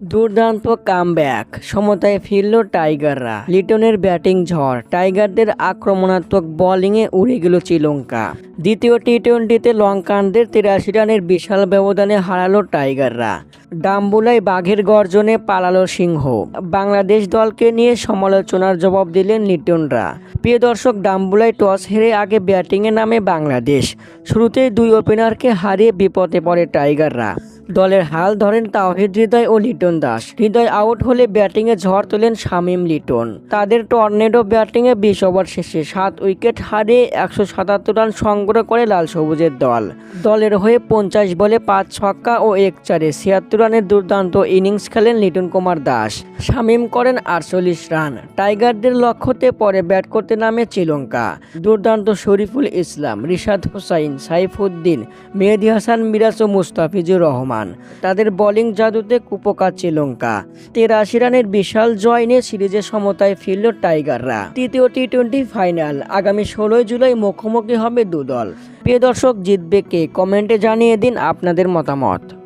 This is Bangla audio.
দুর্দান্ত কামব্যাক। সমতায় ফিরল টাইগাররা। লিটনের ব্যাটিং ঝড়। টাইগারদের আক্রমণাত্মক বোলিংয়ে উড়ে গেল শ্রীলঙ্কা। দ্বিতীয় টি টোয়েন্টিতে লঙ্কানদের তিরাশি রানের বিশাল ব্যবধানে হারালো টাইগাররা। ডাম্বুলায় বাঘের গর্জনে পালালো সিংহ। বাংলাদেশ দলকে নিয়ে সমালোচনার জবাব দিলেন লিটনরা। প্রিয় দর্শক, ডাম্বুলায় টস হেরে আগে ব্যাটিংয়ে নামে বাংলাদেশ। শুরুতেই দুই ওপেনারকে হারিয়ে বিপদে পড়ে টাইগাররা। দলের হাল ধরেন তাওহিদ হৃদয় ও লিটন দাস। হৃদয় আউট হলে ব্যাটিংয়ে ঝড় তোলেন শামীম লিটন। তাদের টর্নেডো ব্যাটিংয়ে বিশ ওভার শেষে সাত উইকেট হারিয়ে একশো সাতাত্তর রান সংগ্রহ করে লাল সবুজের দল। দলের হয়ে পঞ্চাশ বলে পাঁচ ছক্কা ও এক চারে ছিয়াত্তর রানের দুর্দান্ত ইনিংস খেলেন লিটন কুমার দাস। শামীম করেন আটচল্লিশ রান। টাইগারদের লক্ষ্যতে পরে ব্যাট করতে নামে শ্রীলঙ্কা। দুর্দান্ত শরীফুল ইসলাম, রিশাদ হোসাইন, সাইফুদ্দিন, মেহেদি হাসান, মিরাজ ও মুস্তাফিজুর রহমান। তাদের বোলিং জাদুতে কুপোকা শ্রীলঙ্কা তেরাশি রানের বিশাল জয় নিয়ে সিরিজে সমতায় ফিরল টাইগাররা। তৃতীয় টি টোয়েন্টি ফাইনাল, আগামী ষোলোই জুলাই মুখোমুখি হবে দুদল। প্রিয় দর্শক, জিতবে কে? কমেন্টে জানিয়ে দিন আপনাদের মতামত।